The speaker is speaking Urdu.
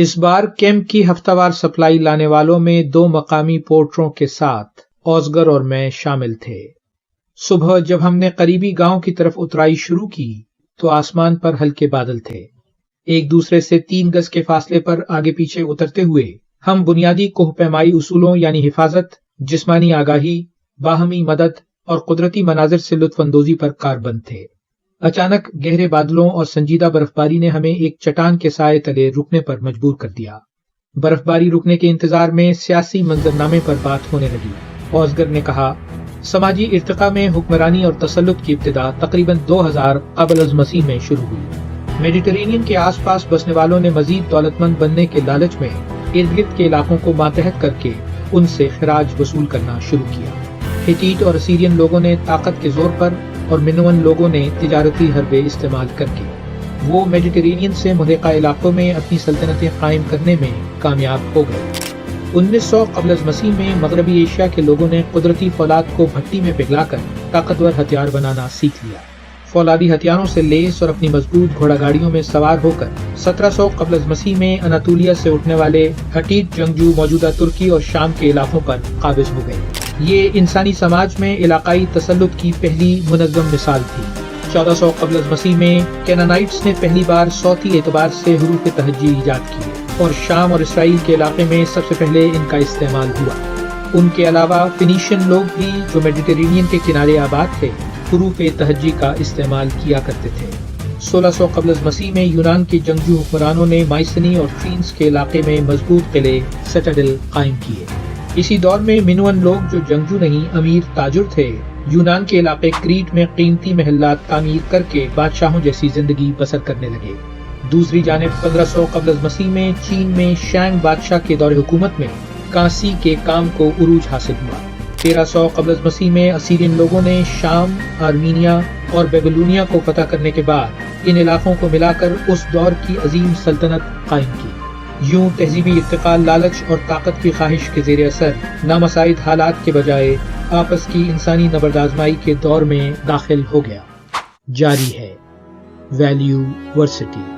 اس بار کیمپ کی ہفتہ وار سپلائی لانے والوں میں دو مقامی پورٹروں کے ساتھ اوزگر اور میں شامل تھے۔ صبح جب ہم نے قریبی گاؤں کی طرف اترائی شروع کی تو آسمان پر ہلکے بادل تھے۔ ایک دوسرے سے تین گز کے فاصلے پر آگے پیچھے اترتے ہوئے ہم بنیادی کوہ پیمائی اصولوں یعنی حفاظت، جسمانی آگاہی، باہمی مدد اور قدرتی مناظر سے لطف اندوزی پر کاربند تھے۔ اچانک گہرے بادلوں اور سنجیدہ برف باری نے ہمیں ایک چٹان کے سائے تلے رکنے پر مجبور کر دیا۔ برف باری رکنے کے انتظار میں سیاسی منظر نامے پر بات ہونے لگی۔ اوزگر نے کہا، سماجی ارتقاء میں حکمرانی اور تسلط کی ابتدا تقریباً دو ہزار قبل از مسیح میں شروع ہوئی۔ میڈیٹرینین کے آس پاس بسنے والوں نے مزید دولت مند بننے کے لالچ میں ارد گرد کے علاقوں کو ماتحت کر کے ان سے خراج وصول کرنا شروع کیا۔ ہیٹیٹ اور اسیرین لوگوں نے طاقت کے زور پر اور منون لوگوں نے تجارتی حربے استعمال کر کے۔ وہ میڈیٹرینین سے ملحقہ علاقوں میں اپنی سلطنتیں قائم کرنے میں کامیاب ہو گئے۔ انیس سو قبل از مسیح میں مغربی ایشیا کے لوگوں نے قدرتی فولاد کو بھٹی میں پگھلا کر طاقتور ہتھیار بنانا سیکھ لیا۔ فولادی ہتھیاروں سے لیس اور اپنی مضبوط گھوڑا گاڑیوں میں سوار ہو کر سترہ سو قبل از مسیح میں اناتولیا سے اٹھنے والے ہٹیٹ جنگجو موجودہ ترکی اور شام کے علاقوں پر قابض ہو گئے۔ یہ انسانی سماج میں علاقائی تسلط کی پہلی منظم مثال تھی۔ چودہ سو قبل از مسیح میں کینانائٹس نے پہلی بار صوتی اعتبار سے حروف تہجی ایجاد کی اور شام اور اسرائیل کے علاقے میں سب سے پہلے ان کا استعمال ہوا۔ ان کے علاوہ فنیشین لوگ بھی جو میڈیٹرینین کے کنارے آباد تھے، حروف تہجی کا استعمال کیا کرتے تھے۔ سولہ سو قبل مسیح میں یونان کے جنگجو حکمرانوں نے مائسنی اور فینس کے علاقے میں مضبوط قلعے سیٹاڈل قائم کیے۔ اسی دور میں منون لوگ جو جنگجو نہیں، امیر تاجر تھے۔ یونان کے علاقے کریٹ میں قیمتی محلات تعمیر کر کے بادشاہوں جیسی زندگی بسر کرنے لگے۔ دوسری جانب پندرہ سو قبل مسیح میں چین میں شینگ بادشاہ کے دور حکومت میں کانسی کے کام کو عروج حاصل ہوا۔ تیرہ سو قبل مسیح میں اسیرین لوگوں نے شام، آرمینیا اور بیبلونیا کو فتح کرنے کے بعد ان علاقوں کو ملا کر اس دور کی عظیم سلطنت قائم کی۔ یوں تہذیبی ارتقا لالچ اور طاقت کی خواہش کے زیر اثر نامسائد حالات کے بجائے آپس کی انسانی نبردازمائی کے دور میں داخل ہو گیا۔ جاری ہے۔ ویلیو ورسٹی۔